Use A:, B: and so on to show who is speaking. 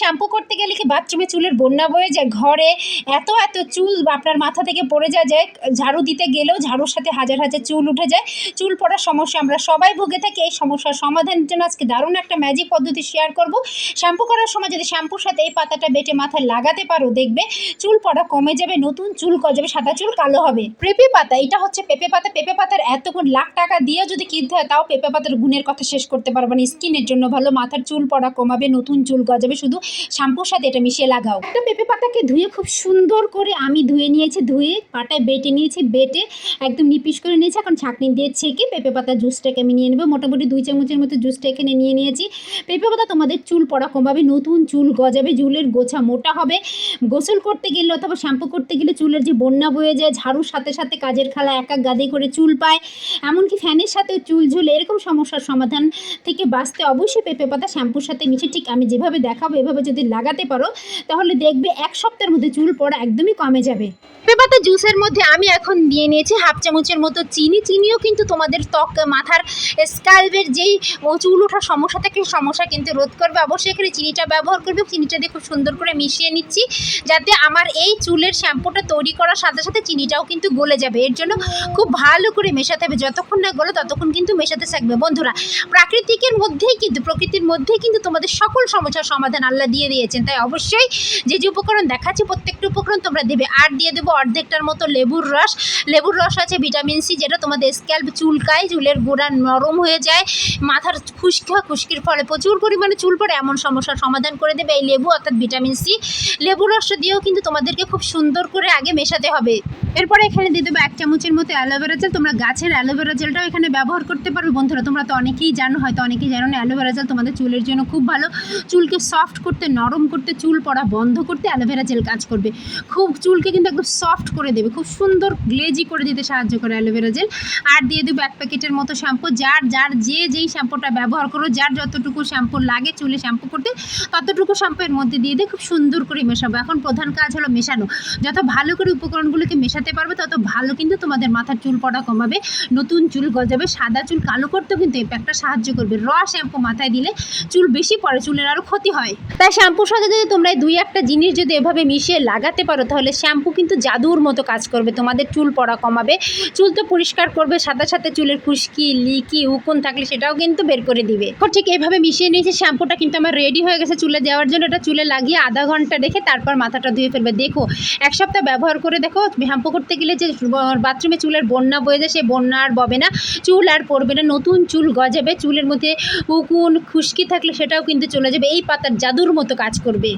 A: Shampoo করতে গেলে কি বাথরুমে চুলের বন্যা বয়ে যায়? ঘরে এত এত চুল আপনার মাথা থেকে পড়ে যায় যায় ঝাড়ু দিতে গেলেও ঝাড়ুর সাথে হাজার হাজার চুল উঠে যায়। চুল পড়ার সমস্যা আমরা সবাই ভুগে থাকি। এই সমস্যার সমাধানের জন্য আজকে দারুণ একটা ম্যাজিক পদ্ধতি শেয়ার করব। শ্যাম্পু করার সময় যদি শ্যাম্পুর সাথে এই পাতাটা বেটে মাথায় লাগাতে পারো, দেখবে চুল পড়া কমে যাবে, নতুন চুল গজাবে, সাদা চুল কালো হবে। পেঁপে পাতা, এটা হচ্ছে পেঁপে পাতা। পেঁপে পাতার এত লাখ টাকা দিয়ে যদি কিনতে হয়, তাও পেঁপে পাতার গুণের কথা শেষ করতে পারবে না। স্কিনের জন্য ভালো, মাথার চুল পড়া কমাবে, নতুন চুল গজাবে। শুধু শ্যাম্পুর সাথে এটা মিশিয়ে লাগাও। একটা পেঁপে পাতাকে ধুয়ে খুব সুন্দর করে আমি ধুয়ে নিয়েছি, ধুয়ে পাটায় বেটে নিয়েছি, বেটে একদম নিপিস করে নিয়েছি। এখন ছাঁকনি দিয়ে ছেঁকে পেঁপে পাতা জুসটাকে আমি নিয়ে নেব। মোটামুটি দুই চামচের মতো জুসটা এখানে নিয়ে নিয়েছি। পেঁপে পাতা তোমাদের চুল পড়া কমাবে নতুন চুল গজাবে, চুলের গোছা মোটা হবে। গোসল করতে গেলে অথবা শ্যাম্পু করতে গেলে চুলের যে বন্যা বয়ে যায়, ঝাড়ুর সাথে সাথে কাজের খালা এক এক গাদে করে চুল পায়। এমনকি ফ্যানের সাথেও চুল ঝুলে এরকম সমস্যার সমাধান থেকে বাঁচতে অবশ্যই পেঁপে পাতা শ্যাম্পুর সাথে মিশে। ঠিক আমি যেভাবে দেখাবো এভাবে যদি লাগাতে পারো, তাহলে দেখবে এক সপ্তাহের মধ্যে চুল পড়া একদমই কমে যাবে। পেঁপে পাতা জুসের মধ্যে আমি এখন দিয়ে নিয়েছি হাফ চামচের মতো চিনি। চিনিও কিন্তু তোমাদের ত্বক, মাথার স্ক্যাল্পের যেই চুল ওঠার সমস্যা থাকে সমস্যা কিন্তু রোধ করবে। অবশ্যই এখানে চিনিটা ব্যবহার করবে। চিনিটা দিয়ে খুব সুন্দর করে মিশিয়ে নিচ্ছি, যাতে আমার এই চুলের শ্যাম্পুটা তৈরি করার সাথে সাথে চিনিটাও কিন্তু গলে যাবে। এর জন্য খুব ভালো করে মেশাতে হবে। যতক্ষণ না গলো ততক্ষণ কিন্তু মেশাতে থাকবে। বন্ধুরা, প্রাকৃতিকের মধ্যেই কিন্তু, প্রকৃতির মধ্যেই কিন্তু তোমাদের সকল সমস্যার সমাধান আল্লাহ দিয়ে দিয়েছেন। তাই অবশ্যই যে যে উপকরণ দেখাচ্ছি, প্রত্যেকটা উপকরণ তোমরা দেবে। আর দিয়ে দেবো অর্ধেকটার মতো লেবুর রস। লেবুর রস আছে ভিটামিন সি, যেটা তোমাদের স্ক্যাল্প চুলকায়, চুলের গোড়া নরম হয়ে যায়। মাথার খুশকি হয়, খুশকির ফলে প্রচুর পরিমাণে চুল পড়ে, এমন সমস্যার সমাধান করে দেবে এই লেবু, অর্থাৎ ভিটামিন সি। লেবুর রস দিয়েও কিন্তু তোমাদেরকে খুব সুন্দর করে আগে মেশাতে হবে। এরপরে এখানে দিয়ে দেবো এক চামচের মতো অ্যালোভেরা জেল। তোমরা গাছের অ্যালোভেরা জেলটাও এখানে ব্যবহার করতে পারবে বন্ধুরা। তোমরা তো অনেকেই জানো, হয়তো অনেকেই জানো না, অ্যালোভেরা জেল তোমাদের চুলের জন্য খুব ভালো। চুলকে সফট করতে, নরম করতে, চুল পড়া বন্ধ করতে অ্যালোভেরা জেল কাজ করবে। খুব চুলকে কিন্তু একদম সফট করে দেবে, খুব সুন্দর গ্লেজি করে দিতে সাহায্য করে অ্যালোভেরা জেল। আর দিয়ে দেবো এক প্যাকেটের মতো শ্যাম্পু, যার যার যে যেই শ্যাম্পুটা ব্যবহার করো, যার যতটুকু শ্যাম্পু লাগে চুলে শ্যাম্পু করতে, ততটুকু শ্যাম্পু এর মধ্যে দিয়ে দিয়ে খুব সুন্দর করে মেশাবো। এখন প্রধান কাজ হলো মেশানো। যত ভালো করে উপকরণগুলোকে মেশাতে পারবে, তত ভালো কিন্তু তোমাদের মাথার চুল পড়া কমাবে, নতুন চুল গজাবে, সাদা চুল কালো করতেও কিন্তু এই প্যাকটা সাহায্য করবে। র শ্যাম্পু মাথায় দিলে চুল বেশি পড়ে, চুলের আরও ক্ষতি হয়। তাই শ্যাম্পুর সাথে যদি তোমরা দুই একটা জিনিস যদি এভাবে মিশিয়ে লাগাতে পারো, তাহলে শ্যাম্পু কিন্তু জাদুর মতো কাজ করবে। তোমাদের চুল পড়া কমাবে। চুল তো পরিষ্কার করবে, সাথে সাথে চুলের খুশকি, লিকি, উকুন থাকলে সেটাও কিন্তু বের করে দিবে। ঠিক এভাবে মিশিয়ে নিয়েছি, শ্যাম্পুটা কিন্তু আমার রেডি হয়ে গেছে চুলে দেওয়ার জন্য। এটা চুলে লাগিয়ে আধা ঘণ্টা রেখে তারপর মাথাটা ধুয়ে ফেলবে। দেখো, এক সপ্তাহ ব্যবহার করে দেখো, শ্যাম্পু করতে গেলে যে বাথরুমে চুলের বন্যা বয়ে যায়, সে বন্যা আর ববে না। চুল আর পড়বে না। নতুন চুল গজাবে, চুলের মধ্যে উকুন, খুশকি থাকলে সেটাও কিন্তু চলে যাবে। এই পাতার জাদুর মতো কাজ করবে।